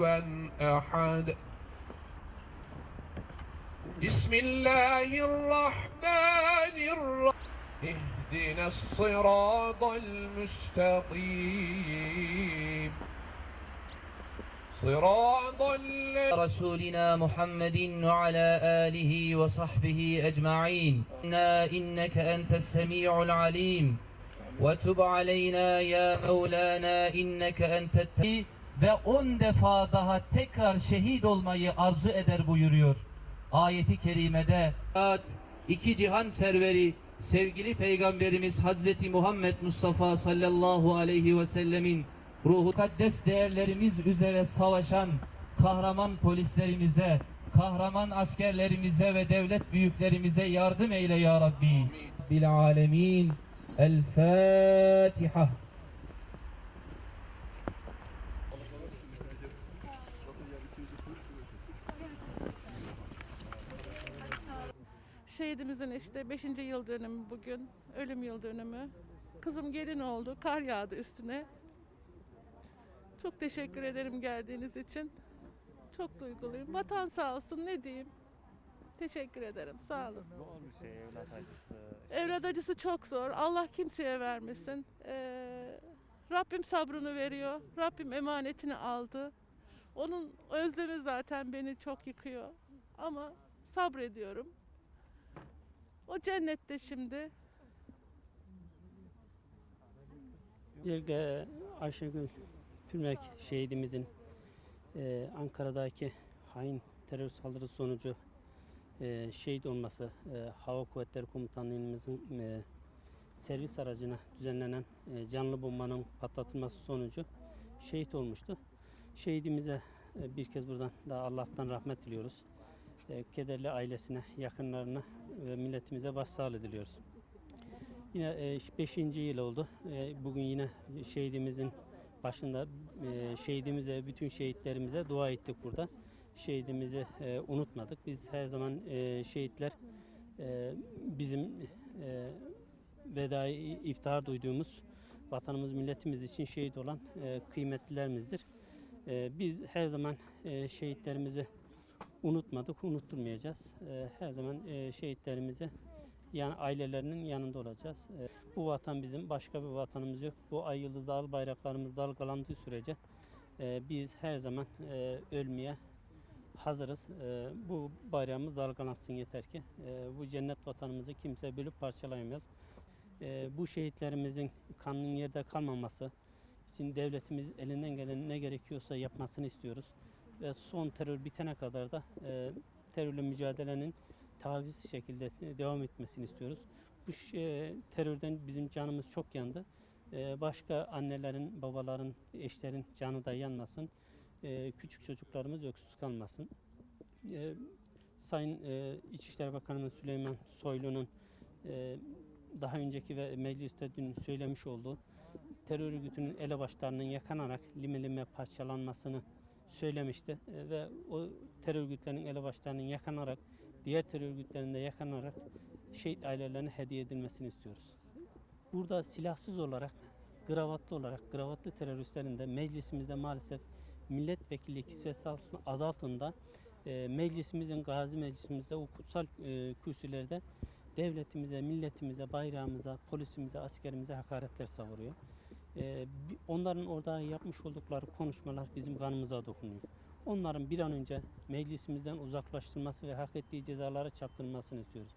كفوا أحد. بسم الله الرحمن الرحيم. اهدنا الصراط المستقيم. صراط رسولنا محمد وعلى آله وصحبه أجمعين. إنا إنك أنت السميع العليم. وتب علينا يا مولانا إنك أنت الت... ve on defa daha tekrar şehit olmayı arzu eder buyuruyor. Ayeti kerimede iki cihan serveri sevgili peygamberimiz Hazreti Muhammed Mustafa sallallahu aleyhi ve sellemin ruhu kaddes değerlerimiz üzere savaşan kahraman polislerimize, kahraman askerlerimize ve devlet büyüklerimize yardım eyle ya Rabbi. Bil alemin. El Fatiha. Şehidimizin işte 5. yıl dönümü bugün. Ölüm yıl dönümü. Kızım gelin oldu. Kar yağdı üstüne. Çok teşekkür ederim geldiğiniz için. Çok duyguluyum. Vatan sağ olsun ne diyeyim. Teşekkür ederim. Sağ olun. Zor bir şey evlat acısı. Evlat acısı çok zor. Allah kimseye vermesin. Ee, Rabbim sabrını veriyor. Rabbim emanetini aldı. Onun özlemi zaten beni çok yıkıyor. Ama sabrediyorum. O cennette şimdi. Öncelikle Ayşegül Pürmek şehidimizin e, Ankara'daki hain terör saldırısı sonucu e, şehit olması, e, Hava Kuvvetleri Komutanlığımızın e, servis aracına düzenlenen e, canlı bombanın patlatılması sonucu şehit olmuştu. Şehidimize e, bir kez buradan daha Allah'tan rahmet diliyoruz. E, kederli ailesine, yakınlarına ve milletimize başsağlığı diliyoruz. Yine 5. yıl oldu. E, Bugün yine şehidimizin başında e, şehidimize, bütün şehitlerimize dua ettik burada. Şehidimizi e, unutmadık. Biz her zaman e, şehitler e, bizim e, vedai iftihar duyduğumuz vatanımız, milletimiz için şehit olan e, kıymetlilerimizdir. E, Biz her zaman e, şehitlerimizi unutmadık, unutturmayacağız. E, Her zaman e, şehitlerimizi yani ailelerinin yanında olacağız. Ee, Bu vatan bizim, başka bir vatanımız yok. Bu ay yıldız dağlı bayraklarımız dalgalandığı sürece e, biz her zaman e, ölmeye hazırız. E, Bu bayrağımız dalgalansın yeter ki. Bu cennet vatanımızı kimse bölüp parçalayamaz. E, Bu şehitlerimizin kanının yerde kalmaması için devletimiz elinden gelen ne gerekiyorsa yapmasını istiyoruz. Ve son terör bitene kadar da e, terörle mücadelenin tavizsiz şekilde devam etmesini istiyoruz. Bu şey, terörden bizim canımız çok yandı. Ee, başka annelerin, babaların, eşlerin canı da yanmasın. Ee, küçük çocuklarımız öksüz kalmasın. Ee, Sayın e, İçişleri Bakanımız Süleyman Soylu'nun e, daha önceki ve mecliste dün söylemiş olduğu terör örgütünün elebaşlarının yakanarak lime lime parçalanmasını söylemişti. E, ve o terör örgütlerinin elebaşlarının yakanarak diğer terör örgütlerinde yakanarak şehit ailelerine hediye edilmesini istiyoruz. Burada silahsız olarak, gravatlı olarak, gravatlı teröristlerin de meclisimizde maalesef milletvekili kisvesi altı- adı altında e, meclisimizin, gazi meclisimizde o kutsal e, kürsülerde devletimize, milletimize, bayrağımıza, polisimize, askerimize hakaretler savuruyor. E, bi- onların orada yapmış oldukları konuşmalar bizim kanımıza dokunuyor. Onların bir an önce meclisimizden uzaklaştırılması ve hak ettiği cezalara çarptırılmasını istiyoruz.